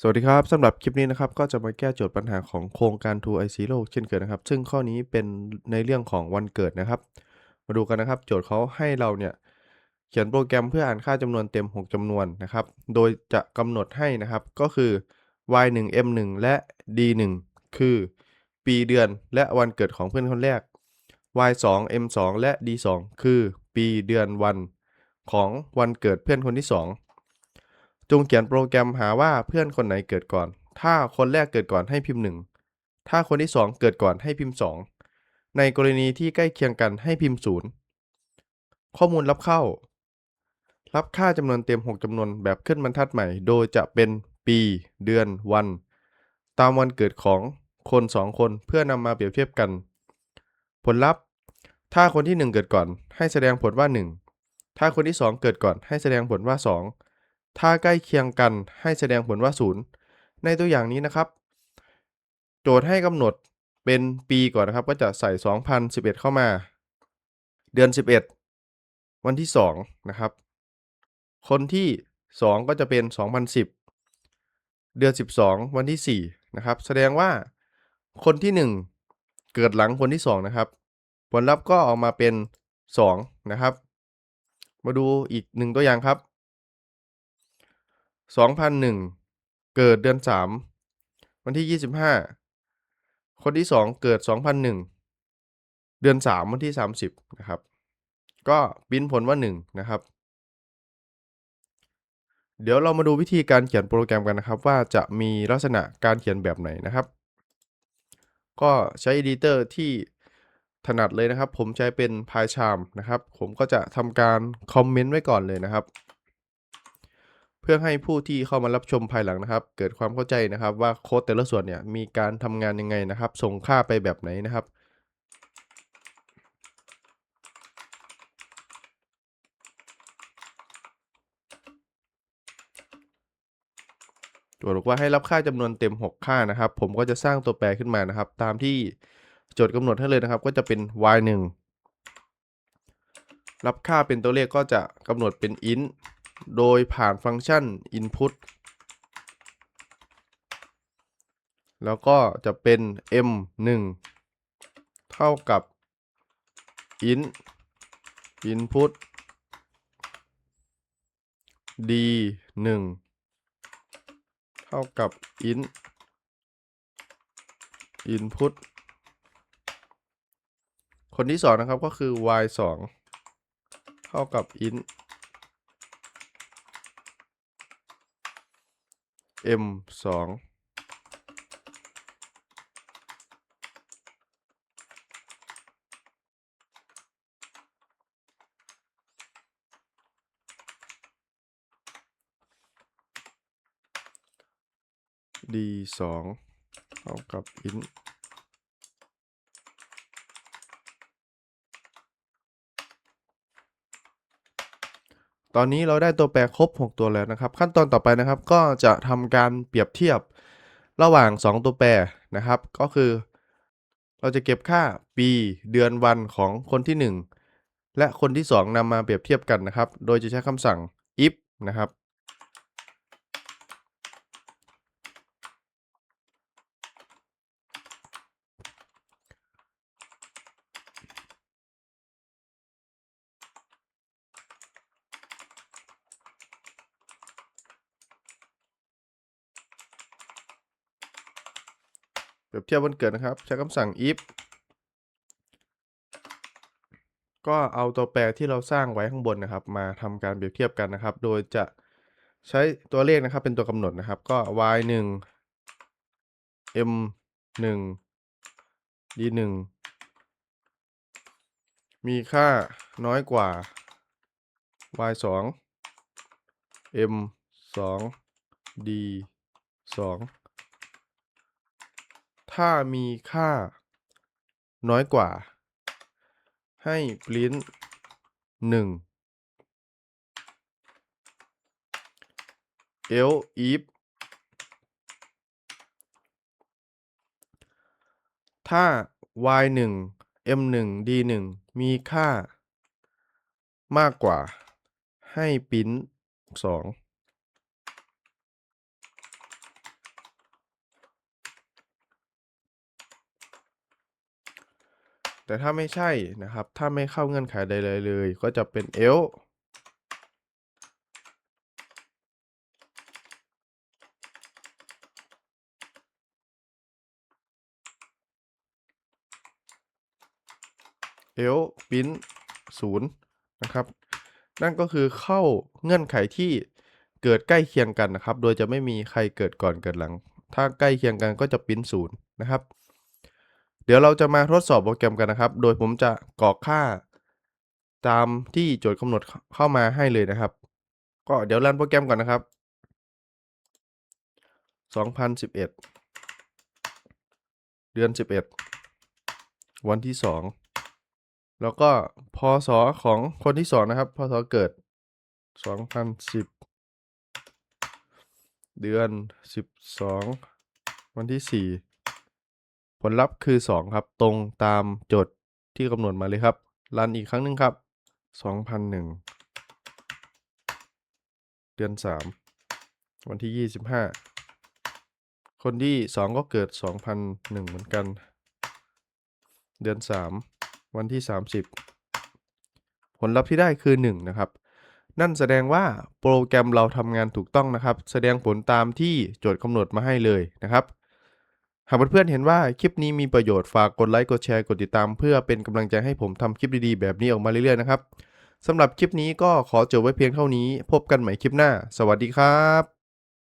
สวัสดีครับสำหรับคลิปนี้นะครับก็จะมาแก้โจทย์ปัญหาของโครงการ True i Zero เช่นเคยนะครับ ซึ่งข้อนี้เป็นในเรื่องของวันเกิดนะครับ มาดูกันนะครับ โจทย์เขาให้เราเนี่ยเขียนโปรแกรมเพื่ออ่านค่าจำนวนเต็ม 6จำนวนนะครับ โดยจะกำหนดให้นะครับก็คือ y 1 m 1และ d 1คือ ปีเดือนและวันเกิดของเพื่อนคนแรก y 2 m 2และ d 2คือ ปีเดือนวันของวันเกิดเพื่อนคนที่ 2 จงเขียนโปรแกรมหาว่าเพื่อนคนไหนเกิดก่อน ถ้าคนแรกเกิดก่อนให้พิมพ์ 1 ถ้าคนที่ 2 เกิดก่อนให้พิมพ์ 2 ในกรณีที่ใกล้เคียงกันให้พิมพ์ 0 ข้อมูลรับเข้า รับค่าจำนวนเต็ม 6จำนวนแบบขึ้นบรรทัดใหม่ โดยจะเป็นปี เดือน วัน ตามวันเกิดของคน 2 คนเพื่อนำมาเปรียบเทียบกัน ผลลัพธ์ ถ้าคนที่ 1 เกิดก่อน ให้แสดงผลว่า 1 ถ้าคนที่ 2 เกิดก่อนให้แสดงผลว่า 2 ถ้าใกล้เคียงกันให้แสดงผลว่า 0 ในตัวอย่างนี้นะครับ โจทย์ให้กำหนดเป็นปีก่อนนะครับ ก็จะใส่ 2011 เข้ามา เดือน 11 วันที่ 2 นะครับ คนที่ 2 ก็จะเป็น 2010 เดือน 12 วันที่ 4 นะครับ แสดงว่าคนที่ 1 เกิดหลังคนที่ 2 นะครับ ผลลัพธ์ก็ออกมาเป็น 2 นะครับ มาดูอีกหนึ่งตัวอย่างครับ 2001 เกิดเดือน 3 วันที่ 25 คนที่ 2 เกิด 2001 เดือน 3 วันที่ 30 นะครับ ก็ปริ้นผลว่า 1 นะครับ เดี๋ยวเรามาดูวิธีการเขียนโปรแกรมกันนะครับ ว่าจะมีลักษณะการเขียนแบบไหนนะครับ ก็ใช้ Editor ที่ถนัดเลยนะครับ ผมใช้เป็น PyCharm นะครับ ผมก็จะทำการคอมเมนต์ไว้ก่อนเลยนะครับ พื่อให้ผู้ที่เข้ามารับชมภายหลังนะครับ เกิดความเข้าใจนะครับว่าโค้ดแต่ละส่วนเนี่ยมีการทำงานยังไงนะครับ ส่งค่าไปแบบไหนนะครับโจทย์บอกว่าให้รับค่าจำนวนเต็ม 6 ค่านะครับ ผมก็จะสร้างตัวแปรขึ้นมานะครับ ตามที่โจทย์กำหนดให้เลยนะครับ ก็จะเป็น y 1รับค่าเป็นตัวเลขก็จะกำหนดเป็น int โดยผ่านฟังก์ชัน input แล้วก็จะเป็น m 1เท่ากับ int input d 1เท่ากับ int input คนที่สองนะครับก็คือ y 2เท่ากับ int m 2 d 2เท่ากับ int ตอนนี้เราได้ตัวแปรครบ 6 ตัวแล้วนะครับ ขั้นตอนต่อไปนะครับก็จะทำการเปรียบเทียบระหว่าง 2 ตัวแปรนะครับ ก็คือ เราจะเก็บค่าปีเดือนวันของคนที่ 1 และคนที่ 2นำมาเปรียบเทียบกันนะครับ โดยจะใช้คำสั่ง if นะครับ เปรียบเทียบวันเกิดนะครับ ใช้คำสั่ง if ก็เอาตัวแปรที่เราสร้างไว้ข้างบนนะครับ มาทำการเปรียบเทียบกันนะครับ โดยจะใช้ตัวเลขนะครับเป็นตัวกำหนดนะครับ ก็ y 1 m 1 d 1มีค่าน้อยกว่า y 2 m 2 d 2 ถ้ามีค่า น้อยกว่า ให้ print 1 else if ถ้า y 1 m 1 d 1มีค่า มากกว่า ให้ print 2 แต่ถ้าไม่ใช่นะครับ ถ้าไม่เข้าเงื่อนไขใดๆเลย ก็จะเป็น else else print 0นะครับ นั่นก็คือเข้าเงื่อนไขที่เกิดใกล้เคียงกันนะครับ โดยจะไม่มีใครเกิดก่อนเกิดหลัง ถ้าใกล้เคียงกันก็จะปิ้นศูนย์นะครับ เดี๋ยวเราจะมาทดสอบโปรแกรมกันนะครับ โดยผมจะกรอกค่า ตามที่โจทย์กำหนดเข้ามาให้เลยนะครับ ก็เดี๋ยวรันโปรแกรมก่อนนะครับ 2011 เดือน 11 วันที่ 2 แล้วก็พศของคนที่ 2 นะครับ พศเกิด 2010 เดือน 12 วันที่ 4 ผลลัพธ์คือ 2 ครับ ตรงตามโจทย์ที่กำหนดมาเลยครับ รันอีกครั้งหนึ่งครับ 2001 เดือน 3 วันที่ 25 คนที่ 2 ก็เกิด 2001 เหมือนกัน เดือน 3 วันที่ 30 ผลลัพธ์ที่ได้คือ 1 นะครับ นั่นแสดงว่าโปรแกรมเราทำงานถูกต้องนะครับ แสดงผลตามที่โจทย์กำหนดมาให้เลยนะครับ หากเพื่อนๆเห็นว่าคลิปนี้มีประโยชน์ฝากกดไลค์กดแชร์กดติดตาม เพื่อเป็นกำลังใจให้ผมทำคลิปดีๆ แบบนี้ออกมาเรื่อยๆนะครับสำหรับคลิปนี้ก็ขอจบไว้เพียงเท่านี้ พบกันใหม่คลิปหน้า สวัสดีครับ